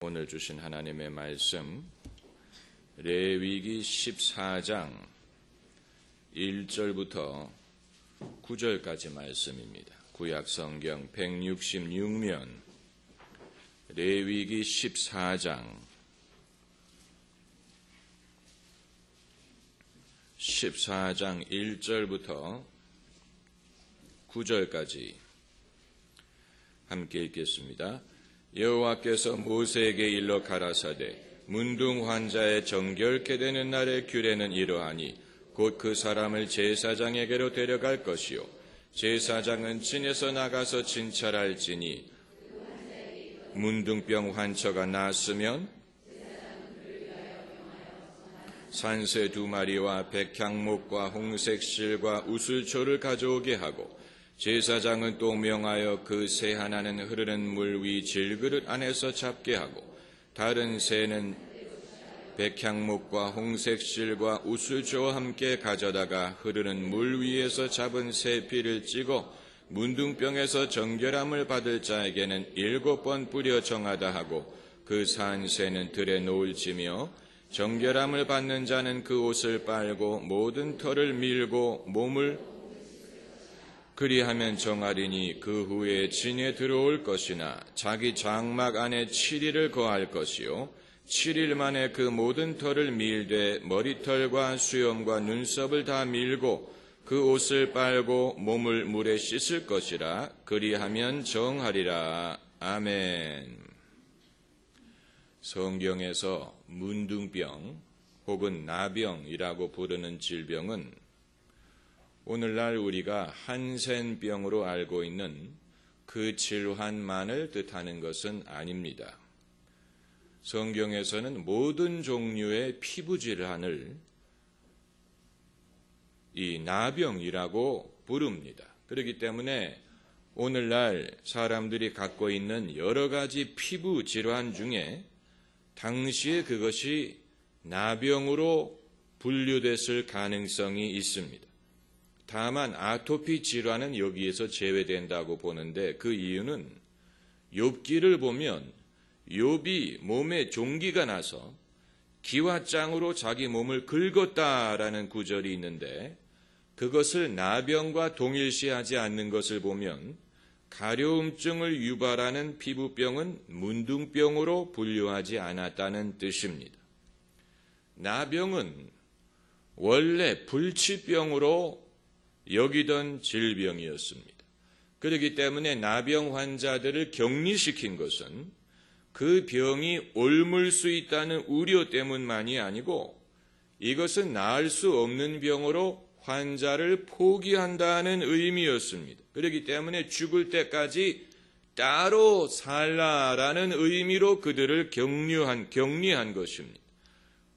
오늘 주신 하나님의 말씀 레위기 14장 1절부터 9절까지 말씀입니다. 구약 성경 166면 레위기 14장 14장 1절부터 9절까지 함께 읽겠습니다. 여호와께서 모세에게 일러 가라사대 문둥 환자의 정결케 되는 날의 규례는 이러하니 곧 그 사람을 제사장에게로 데려갈 것이요. 제사장은 진에서 나가서 진찰할지니 문둥병 환처가 났으면 산새 두 마리와 백향목과 홍색 실과 우슬초를 가져오게 하고 제사장은 또 명하여 그 새 하나는 흐르는 물 위 질그릇 안에서 잡게 하고 다른 새는 백향목과 홍색 실과 우슬초와 함께 가져다가 흐르는 물 위에서 잡은 새 피를 찍어 문둥병에서 정결함을 받을 자에게는 일곱 번 뿌려 정하다 하고 그 산 새는 들에 놓을지며 정결함을 받는 자는 그 옷을 빨고 모든 털을 밀고 몸을 그리하면 정하리니 그 후에 진에 들어올 것이나 자기 장막 안에 7일을 거할 것이요. 7일 만에 그 모든 털을 밀되 머리털과 수염과 눈썹을 다 밀고 그 옷을 빨고 몸을 물에 씻을 것이라. 그리하면 정하리라. 아멘. 성경에서 문둥병 혹은 나병이라고 부르는 질병은 오늘날 우리가 한센병으로 알고 있는 그 질환만을 뜻하는 것은 아닙니다. 성경에서는 모든 종류의 피부 질환을 이 나병이라고 부릅니다. 그렇기 때문에 오늘날 사람들이 갖고 있는 여러 가지 피부 질환 중에 당시에 그것이 나병으로 분류됐을 가능성이 있습니다. 다만 아토피 질환은 여기에서 제외된다고 보는데 그 이유는 욥기를 보면 욥이 몸에 종기가 나서 기와장으로 자기 몸을 긁었다라는 구절이 있는데 그것을 나병과 동일시하지 않는 것을 보면 가려움증을 유발하는 피부병은 문둥병으로 분류하지 않았다는 뜻입니다. 나병은 원래 불치병으로 여기던 질병이었습니다. 그렇기 때문에 나병 환자들을 격리시킨 것은 그 병이 옮을 수 있다는 우려 때문만이 아니고 이것은 나을 수 없는 병으로 환자를 포기한다는 의미였습니다. 그렇기 때문에 죽을 때까지 따로 살라라는 의미로 그들을 격려한, 격리한 것입니다.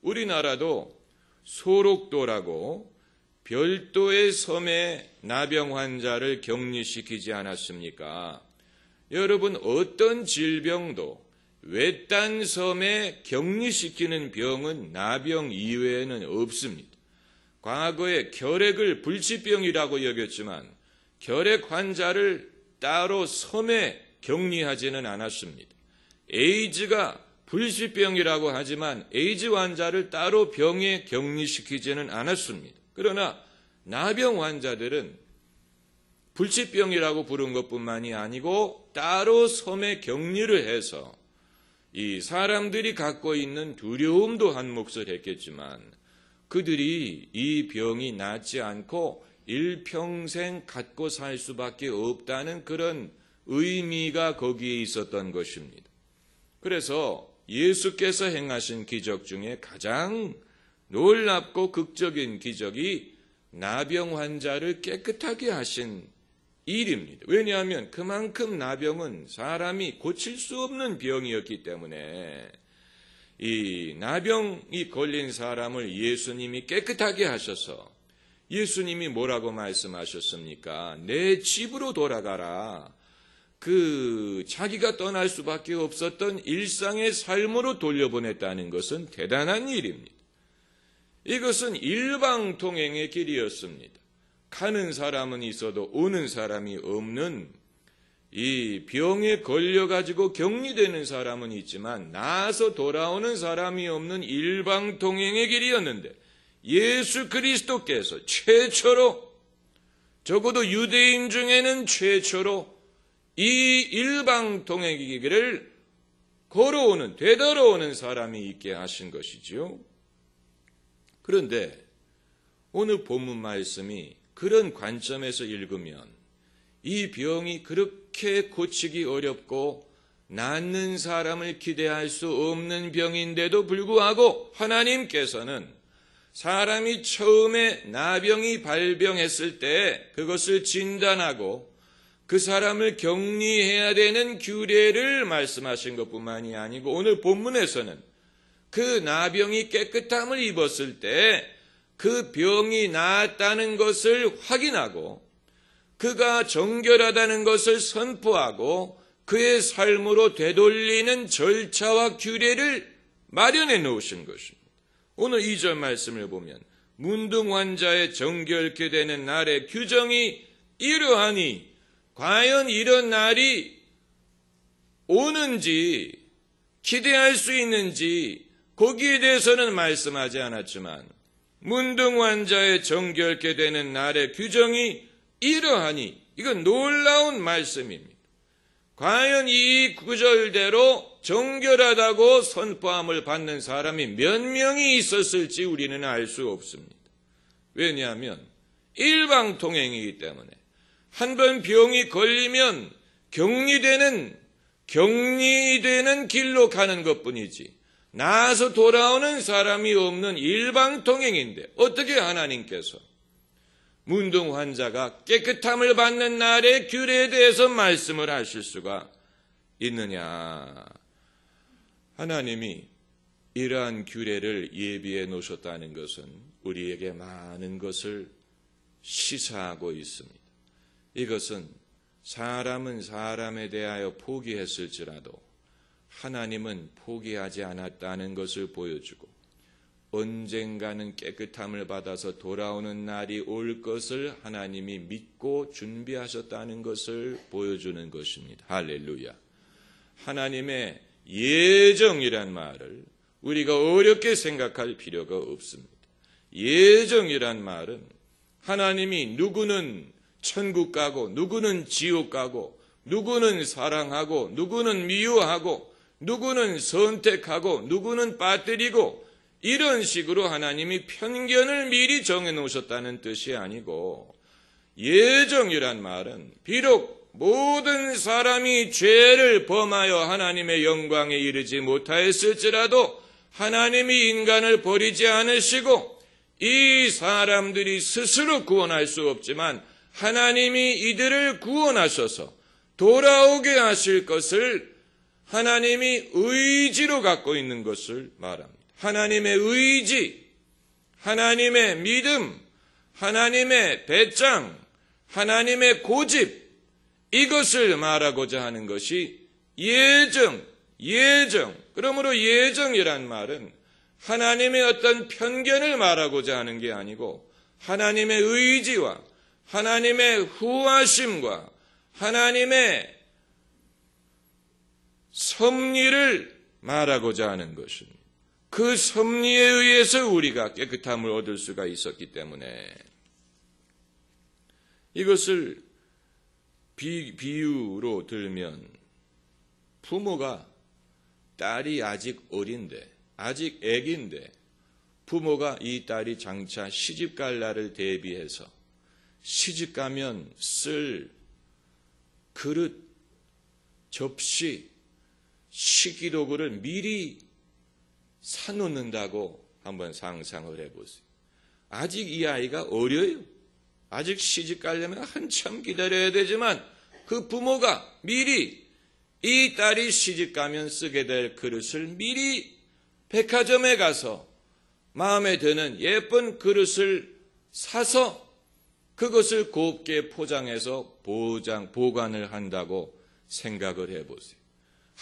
우리나라도 소록도라고 별도의 섬에 나병 환자를 격리시키지 않았습니까? 여러분, 어떤 질병도 외딴 섬에 격리시키는 병은 나병 이외에는 없습니다. 과거에 결핵을 불치병이라고 여겼지만 결핵 환자를 따로 섬에 격리하지는 않았습니다. 에이즈가 불치병이라고 하지만 에이즈 환자를 따로 병에 격리시키지는 않았습니다. 그러나 나병 환자들은 불치병이라고 부른 것뿐만이 아니고 따로 섬에 격리를 해서 이 사람들이 갖고 있는 두려움도 한 몫을 했겠지만 그들이 이 병이 낫지 않고 일평생 갖고 살 수밖에 없다는 그런 의미가 거기에 있었던 것입니다. 그래서 예수께서 행하신 기적 중에 가장 놀랍고 극적인 기적이 나병 환자를 깨끗하게 하신 일입니다. 왜냐하면 그만큼 나병은 사람이 고칠 수 없는 병이었기 때문에 이 나병이 걸린 사람을 예수님이 깨끗하게 하셔서 예수님이 뭐라고 말씀하셨습니까? 내 집으로 돌아가라. 그 자기가 떠날 수밖에 없었던 일상의 삶으로 돌려보냈다는 것은 대단한 일입니다. 이것은 일방 통행의 길이었습니다. 가는 사람은 있어도 오는 사람이 없는 이 병에 걸려가지고 격리되는 사람은 있지만 나서 돌아오는 사람이 없는 일방 통행의 길이었는데 예수 그리스도께서 최초로 적어도 유대인 중에는 최초로 이 일방 통행의 길을 걸어오는 되돌아오는 사람이 있게 하신 것이지요. 그런데 오늘 본문 말씀이 그런 관점에서 읽으면 이 병이 그렇게 고치기 어렵고 낫는 사람을 기대할 수 없는 병인데도 불구하고 하나님께서는 사람이 처음에 나병이 발병했을 때 그것을 진단하고 그 사람을 격리해야 되는 규례를 말씀하신 것 뿐만이 아니고 오늘 본문에서는 그 나병이 깨끗함을 입었을 때 그 병이 나았다는 것을 확인하고 그가 정결하다는 것을 선포하고 그의 삶으로 되돌리는 절차와 규례를 마련해 놓으신 것입니다. 오늘 2절 말씀을 보면 문둥 환자의 정결케 되는 날의 규정이 이러하니 과연 이런 날이 오는지 기대할 수 있는지 거기에 대해서는 말씀하지 않았지만 문둥 환자의 정결케 되는 날의 규정이 이러하니 이건 놀라운 말씀입니다. 과연 이 구절대로 정결하다고 선포함을 받는 사람이 몇 명이 있었을지 우리는 알 수 없습니다. 왜냐하면 일방 통행이기 때문에 한 번 병이 걸리면 격리되는 격리되는 길로 가는 것뿐이지 나서 돌아오는 사람이 없는 일방통행인데 어떻게 하나님께서 문둥 환자가 깨끗함을 받는 날의 규례에 대해서 말씀을 하실 수가 있느냐. 하나님이 이러한 규례를 예비해 놓으셨다는 것은 우리에게 많은 것을 시사하고 있습니다. 이것은 사람은 사람에 대하여 포기했을지라도 하나님은 포기하지 않았다는 것을 보여주고 언젠가는 깨끗함을 받아서 돌아오는 날이 올 것을 하나님이 믿고 준비하셨다는 것을 보여주는 것입니다. 할렐루야. 하나님의 예정이란 말을 우리가 어렵게 생각할 필요가 없습니다. 예정이란 말은 하나님이 누구는 천국 가고 누구는 지옥 가고 누구는 사랑하고 누구는 미워하고 누구는 선택하고 누구는 빠뜨리고 이런 식으로 하나님이 편견을 미리 정해 놓으셨다는 뜻이 아니고 예정이란 말은 비록 모든 사람이 죄를 범하여 하나님의 영광에 이르지 못하였을지라도 하나님이 인간을 버리지 않으시고 이 사람들이 스스로 구원할 수 없지만 하나님이 이들을 구원하셔서 돌아오게 하실 것을 하나님이 의지로 갖고 있는 것을 말합니다. 하나님의 의지, 하나님의 믿음, 하나님의 배짱, 하나님의 고집, 이것을 말하고자 하는 것이 예정, 예정. 그러므로 예정이란 말은 하나님의 어떤 편견을 말하고자 하는 게 아니고 하나님의 의지와 하나님의 후하심과 하나님의 섭리를 말하고자 하는 것입니다. 그 섭리에 의해서 우리가 깨끗함을 얻을 수가 있었기 때문에 이것을 비, 비유로 들면 부모가 딸이 아직 어린데 아직 애기인데 부모가 이 딸이 장차 시집 갈 날을 대비해서 시집 가면 쓸 그릇, 접시, 식기도구를 미리 사놓는다고 한번 상상을 해보세요. 아직 이 아이가 어려요. 아직 시집 가려면 한참 기다려야 되지만 그 부모가 미리 이 딸이 시집 가면 쓰게 될 그릇을 미리 백화점에 가서 마음에 드는 예쁜 그릇을 사서 그것을 곱게 포장해서 보장, 보관을 한다고 생각을 해보세요.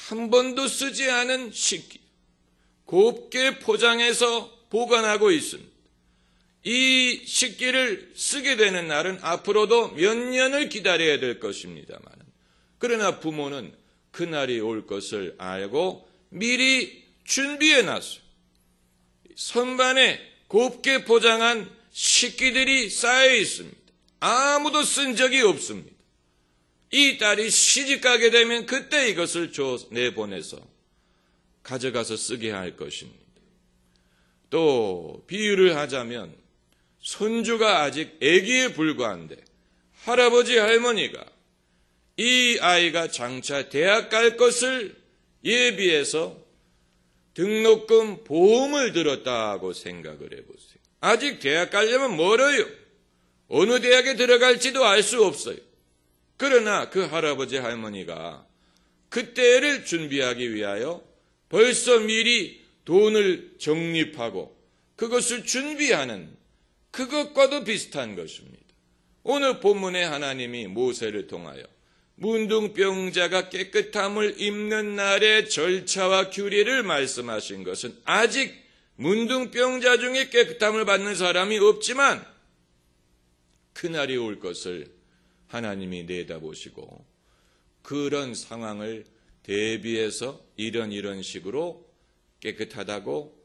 한 번도 쓰지 않은 식기, 곱게 포장해서 보관하고 있습니다. 이 식기를 쓰게 되는 날은 앞으로도 몇 년을 기다려야 될 것입니다만 그러나 부모는 그날이 올 것을 알고 미리 준비해 놨어요. 선반에 곱게 포장한 식기들이 쌓여 있습니다. 아무도 쓴 적이 없습니다. 이 딸이 시집 가게 되면 그때 이것을 줘 내보내서 가져가서 쓰게 할 것입니다. 또 비유를 하자면 손주가 아직 아기에 불과한데 할아버지 할머니가 이 아이가 장차 대학 갈 것을 예비해서 등록금 보험을 들었다고 생각을 해보세요. 아직 대학 가려면 멀어요. 어느 대학에 들어갈지도 알 수 없어요. 그러나 그 할아버지 할머니가 그때를 준비하기 위하여 벌써 미리 돈을 적립하고 그것을 준비하는 그것과도 비슷한 것입니다. 오늘 본문에 하나님이 모세를 통하여 문둥병자가 깨끗함을 입는 날의 절차와 규례를 말씀하신 것은 아직 문둥병자 중에 깨끗함을 받는 사람이 없지만 그날이 올 것을 하나님이 내다보시고 그런 상황을 대비해서 이런 이런 식으로 깨끗하다고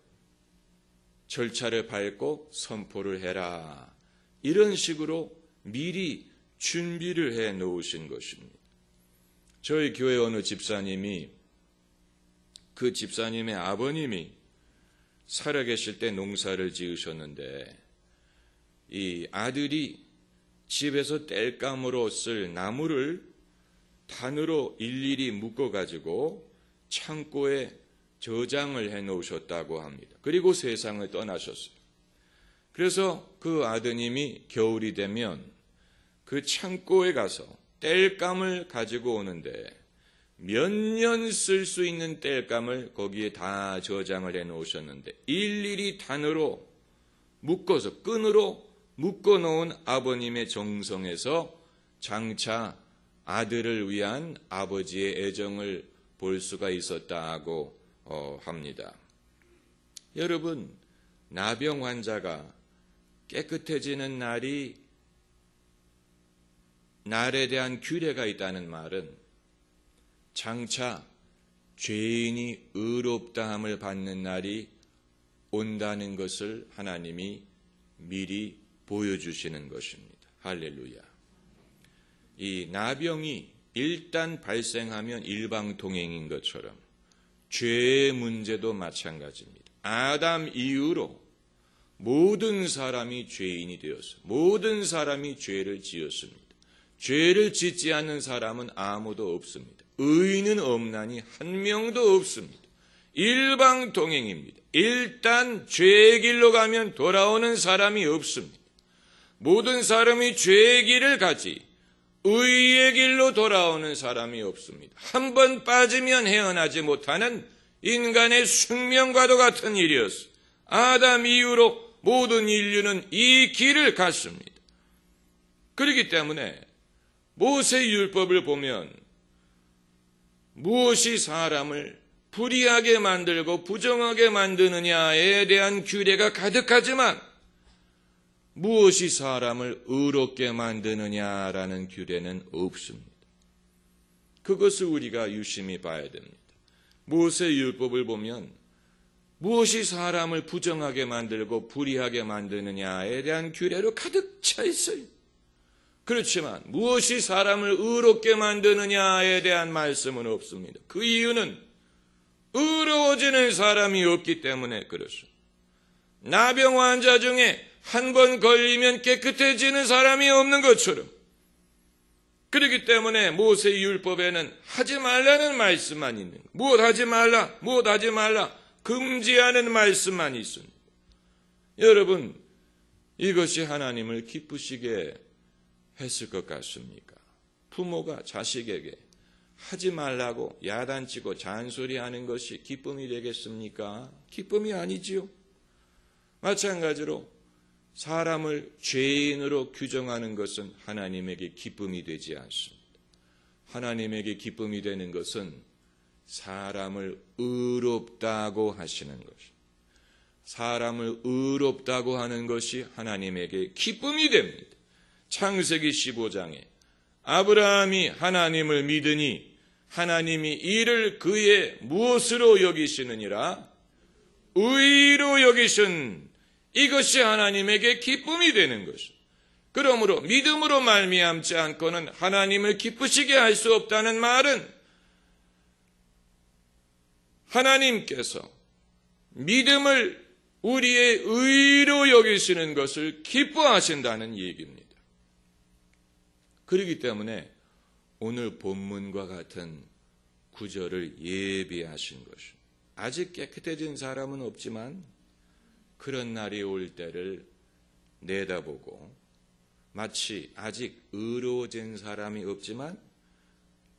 절차를 밟고 선포를 해라. 이런 식으로 미리 준비를 해 놓으신 것입니다. 저희 교회 어느 집사님이 그 집사님의 아버님이 살아계실 때 농사를 지으셨는데 이 아들이 집에서 땔감으로 쓸 나무를 단으로 일일이 묶어가지고 창고에 저장을 해 놓으셨다고 합니다. 그리고 세상을 떠나셨어요. 그래서 그 아드님이 겨울이 되면 그 창고에 가서 땔감을 가지고 오는데 몇 년 쓸 수 있는 땔감을 거기에 다 저장을 해 놓으셨는데 일일이 단으로 묶어서 끈으로 묶어 놓은 아버님의 정성에서 장차 아들을 위한 아버지의 애정을 볼 수가 있었다고 어, 합니다. 여러분, 나병 환자가 깨끗해지는 날이 날에 대한 규례가 있다는 말은 장차 죄인이 의롭다함을 받는 날이 온다는 것을 하나님이 미리 보여주시는 것입니다. 할렐루야. 이 나병이 일단 발생하면 일방통행인 것처럼 죄의 문제도 마찬가지입니다. 아담 이후로 모든 사람이 죄인이 되었어. 모든 사람이 죄를 지었습니다. 죄를 짓지 않는 사람은 아무도 없습니다. 의인은 없나니 한 명도 없습니다. 일방통행입니다. 일단 죄의 길로 가면 돌아오는 사람이 없습니다. 모든 사람이 죄의 길을 가지 의의 길로 돌아오는 사람이 없습니다. 한 번 빠지면 헤어나지 못하는 인간의 숙명과도 같은 일이었어. 아담 이후로 모든 인류는 이 길을 갔습니다. 그렇기 때문에 모세 율법을 보면 무엇이 사람을 불의하게 만들고 부정하게 만드느냐에 대한 규례가 가득하지만 무엇이 사람을 의롭게 만드느냐라는 규례는 없습니다. 그것을 우리가 유심히 봐야 됩니다. 모세 율법을 보면 무엇이 사람을 부정하게 만들고 불의하게 만드느냐에 대한 규례로 가득 차 있어요. 그렇지만 무엇이 사람을 의롭게 만드느냐에 대한 말씀은 없습니다. 그 이유는 의로워지는 사람이 없기 때문에 그렇습니다. 나병 환자 중에 한 번 걸리면 깨끗해지는 사람이 없는 것처럼 그렇기 때문에 모세 율법에는 하지 말라는 말씀만 있는 거. 무엇 하지 말라, 무엇 하지 말라 금지하는 말씀만 있습니다. 여러분 이것이 하나님을 기쁘시게 했을 것 같습니까? 부모가 자식에게 하지 말라고 야단치고 잔소리하는 것이 기쁨이 되겠습니까? 기쁨이 아니지요. 마찬가지로 사람을 죄인으로 규정하는 것은 하나님에게 기쁨이 되지 않습니다. 하나님에게 기쁨이 되는 것은 사람을 의롭다고 하시는 것입니다. 사람을 의롭다고 하는 것이 하나님에게 기쁨이 됩니다. 창세기 15장에 아브라함이 하나님을 믿으니 하나님이 이를 그의 무엇으로 여기시느니라? 의로 여기신 이것이 하나님에게 기쁨이 되는 것입니다. 그러므로 믿음으로 말미암지 않고는 하나님을 기쁘시게 할 수 없다는 말은 하나님께서 믿음을 우리의 의로 여기시는 것을 기뻐하신다는 얘기입니다. 그렇기 때문에 오늘 본문과 같은 구절을 예비하신 것입니다. 아직 깨끗해진 사람은 없지만 그런 날이 올 때를 내다보고 마치 아직 의로워진 사람이 없지만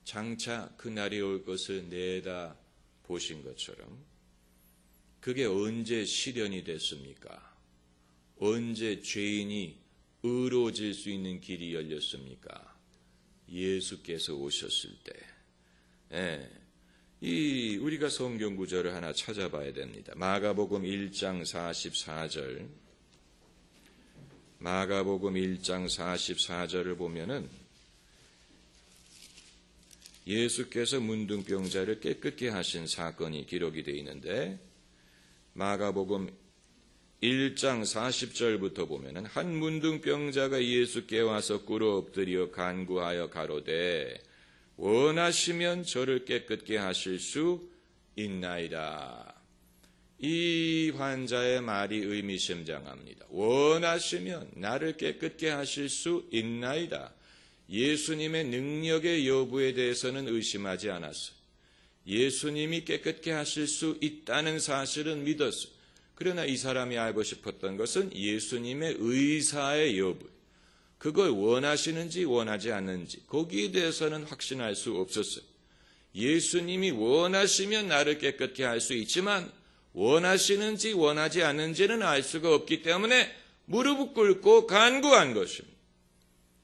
장차 그 날이 올 것을 내다 보신 것처럼 그게 언제 실현이 됐습니까? 언제 죄인이 의로워질 수 있는 길이 열렸습니까? 예수께서 오셨을 때. 예. 이 우리가 성경 구절을 하나 찾아봐야 됩니다. 마가복음 1장 44절. 마가복음 1장 44절을 보면은 예수께서 문둥병자를 깨끗게 하신 사건이 기록이 되어 있는데 마가복음 1장 40절부터 보면은 한 문둥병자가 예수께 와서 꿇어 엎드려 간구하여 가로되 원하시면 저를 깨끗게 하실 수 있나이다. 이 환자의 말이 의미심장합니다. 원하시면 나를 깨끗게 하실 수 있나이다. 예수님의 능력의 여부에 대해서는 의심하지 않았어요. 예수님이 깨끗게 하실 수 있다는 사실은 믿었어요. 그러나 이 사람이 알고 싶었던 것은 예수님의 의사의 여부. 그걸 원하시는지 원하지 않는지 거기에 대해서는 확신할 수 없었어요. 예수님이 원하시면 나를 깨끗게 할 수 있지만 원하시는지 원하지 않는지는 알 수가 없기 때문에 무릎을 꿇고 간구한 것입니다.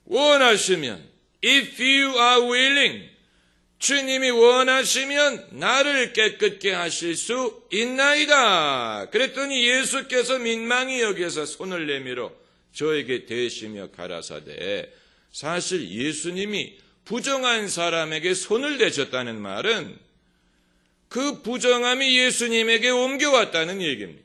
원하시면 if you are willing 주님이 원하시면 나를 깨끗게 하실 수 있나이다. 그랬더니 예수께서 민망히 여기서 손을 내밀어 저에게 대시며 가라사대 사실 예수님이 부정한 사람에게 손을 대셨다는 말은 그 부정함이 예수님에게 옮겨왔다는 얘기입니다.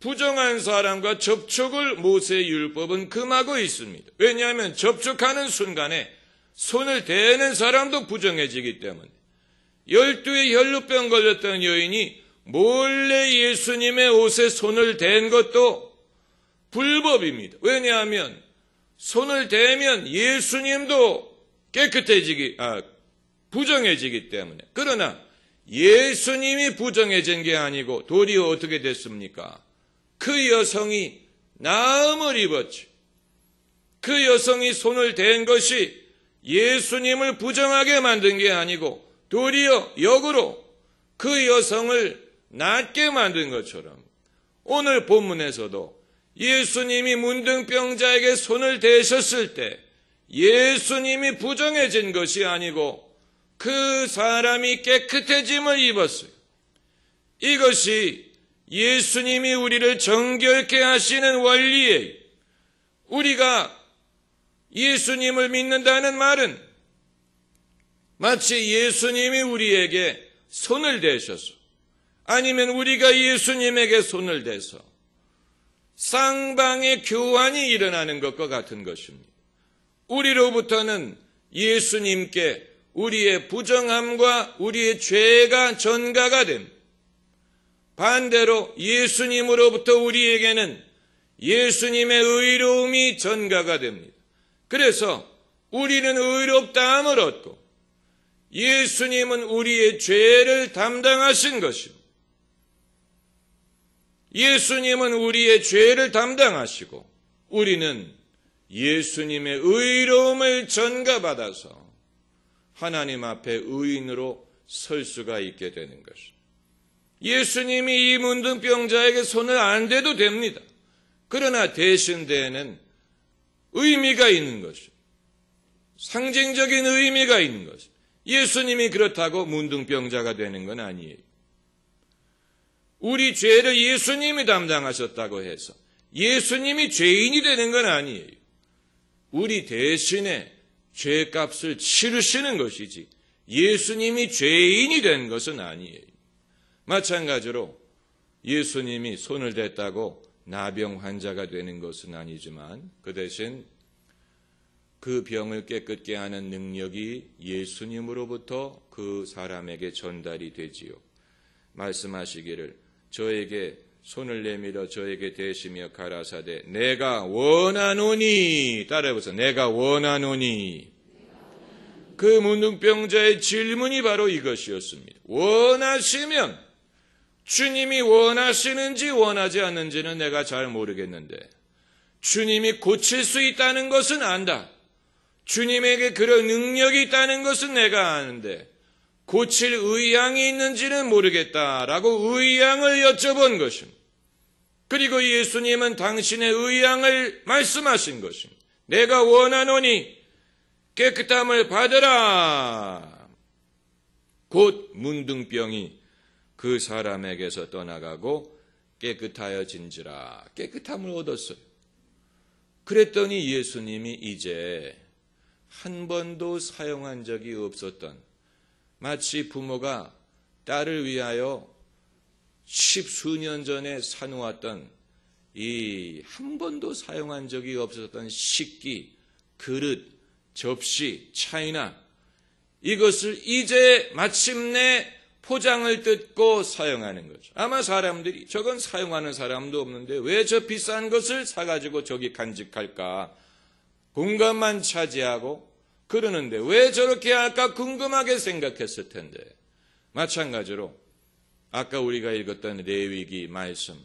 부정한 사람과 접촉을 모세의 율법은 금하고 있습니다. 왜냐하면 접촉하는 순간에 손을 대는 사람도 부정해지기 때문에 열두의 혈루병 걸렸던 여인이 몰래 예수님의 옷에 손을 댄 것도 불법입니다. 왜냐하면 손을 대면 예수님도 깨끗해지기, 아, 부정해지기 때문에. 그러나 예수님이 부정해진 게 아니고 도리어 어떻게 됐습니까? 그 여성이 나음을 입었지. 그 여성이 손을 댄 것이 예수님을 부정하게 만든 게 아니고 도리어 역으로 그 여성을 낫게 만든 것처럼 오늘 본문에서도 예수님이 문둥병자에게 손을 대셨을 때 예수님이 부정해진 것이 아니고 그 사람이 깨끗해짐을 입었어요. 이것이 예수님이 우리를 정결케 하시는 원리예요. 우리가 예수님을 믿는다는 말은 마치 예수님이 우리에게 손을 대셔서 아니면 우리가 예수님에게 손을 대서 쌍방의 교환이 일어나는 것과 같은 것입니다. 우리로부터는 예수님께 우리의 부정함과 우리의 죄가 전가가 됩니다. 반대로 예수님으로부터 우리에게는 예수님의 의로움이 전가가 됩니다. 그래서 우리는 의롭다함을 얻고 예수님은 우리의 죄를 담당하신 것입니다. 예수님은 우리의 죄를 담당하시고 우리는 예수님의 의로움을 전가받아서 하나님 앞에 의인으로 설 수가 있게 되는 것입니다. 예수님이 이 문둥병자에게 손을 안 대도 됩니다. 그러나 대신 대에는 의미가 있는 것이죠. 상징적인 의미가 있는 것이죠. 예수님이 그렇다고 문둥병자가 되는 건 아니에요. 우리 죄를 예수님이 담당하셨다고 해서 예수님이 죄인이 되는 건 아니에요. 우리 대신에 죄값을 치르시는 것이지 예수님이 죄인이 된 것은 아니에요. 마찬가지로 예수님이 손을 댔다고 나병 환자가 되는 것은 아니지만 그 대신 그 병을 깨끗게 하는 능력이 예수님으로부터 그 사람에게 전달이 되지요. 말씀하시기를 저에게 손을 내밀어 저에게 대시며 가라사대 내가 원하노니 따라해보세요. 내가 원하노니 그 문둥병자의 질문이 바로 이것이었습니다. 원하시면 주님이 원하시는지 원하지 않는지는 내가 잘 모르겠는데 주님이 고칠 수 있다는 것은 안다. 주님에게 그런 능력이 있다는 것은 내가 아는데 고칠 의향이 있는지는 모르겠다라고 의향을 여쭤본 것입니다. 그리고 예수님은 당신의 의향을 말씀하신 것입니다. 내가 원하노니 깨끗함을 받으라. 곧 문둥병이 그 사람에게서 떠나가고 깨끗하여진지라 깨끗함을 얻었어요. 그랬더니 예수님이 이제 한 번도 사용한 적이 없었던 마치 부모가 딸을 위하여 십수년 전에 사놓았던 이 한 번도 사용한 적이 없었던 식기, 그릇, 접시, 차이나 이것을 이제 마침내 포장을 뜯고 사용하는 거죠. 아마 사람들이 저건 사용하는 사람도 없는데 왜 저 비싼 것을 사가지고 저기 간직할까? 공간만 차지하고 그러는데 왜 저렇게 할까 궁금하게 생각했을 텐데 마찬가지로 아까 우리가 읽었던 레위기 말씀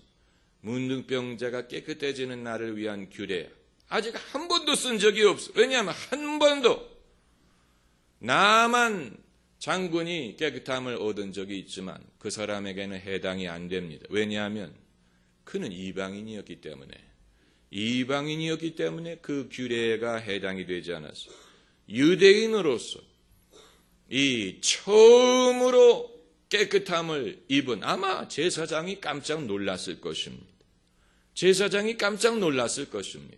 문둥병자가 깨끗해지는 날을 위한 규례 아직 한 번도 쓴 적이 없어. 왜냐하면 한 번도 나만 장군이 깨끗함을 얻은 적이 있지만 그 사람에게는 해당이 안 됩니다. 왜냐하면 그는 이방인이었기 때문에 이방인이었기 때문에 그 규례가 해당이 되지 않았어요. 유대인으로서 이 처음으로 깨끗함을 입은 아마 제사장이 깜짝 놀랐을 것입니다. 제사장이 깜짝 놀랐을 것입니다.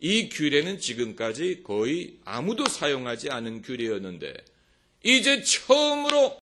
이 규례는 지금까지 거의 아무도 사용하지 않은 규례였는데 이제 처음으로